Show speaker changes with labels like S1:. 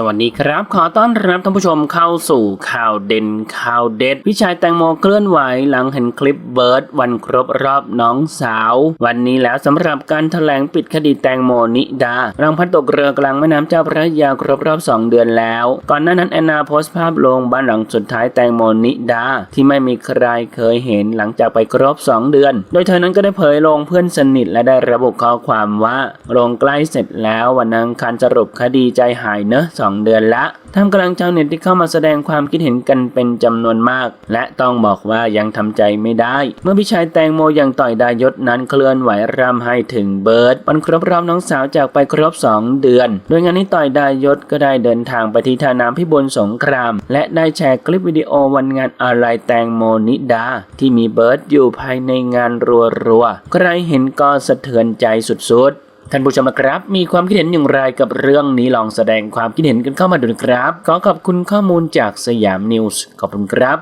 S1: สวัสดีครับ ขอต้อนรับท่านผู้ชมเข้าสู่ข่าวเด่นข่าวเด็ดพี่ชายแตงโมเคลื่อนไหวหลังเห็นคลิปเบิร์ดวันครบรอบน้องสาว วันนี้แล้วสำหรับการถแถลงปิดคดีแตงโมนิดารังพัดตกเรือกลางแม่น้ำเจ้าพระยาครบรอบ 2 เดือนแล้ว ก่อนหน้านั้นแอนนาโพสต์ภาพลงบ้านหลังสุดท้ายแตงโมนิดา ที่ไม่มีใครเคยเห็นหลังจากไปครบ 2 เดือน โดยเธอนั้นก็ได้เผยลงเพื่อนสนิทและได้ระบุข้อความว่าลงใกล้เสร็จแล้ววันอังคารสรุปคดีใจหายเนอะสองเดือนละท่ามกลางชาวเน็ตที่เข้ามาแสดงความคิดเห็นกันเป็นจำนวนมาก และต้องบอกว่ายังทำใจไม่ได้ เมื่อพี่ชายแตงโมยังต่อยดายศนั้นเคลื่อนไหวรำให้ถึงเบิร์ดวันครบรอบน้องสาวจากไปครบ 2 เดือน โดยงานนี้ต่อยดายศก็ได้เดินทางไปที่ท่าน้ำพิบูลสงคราม และได้แชร์คลิปวิดีโอวันงานอะไรแตงโมนิดา ที่มีเบิร์ดอยู่ภายในงานรัวๆใครเห็นก็สะเทือนใจสุดๆ ท่านผู้ชมนะครับ มีความคิดเห็นอย่างไรกับเรื่องนี้ลองแสดงความคิดเห็นกันเข้ามาดูนะครับ ขอขอบคุณข้อมูลจากสยามนิวส์ขอบคุณครับ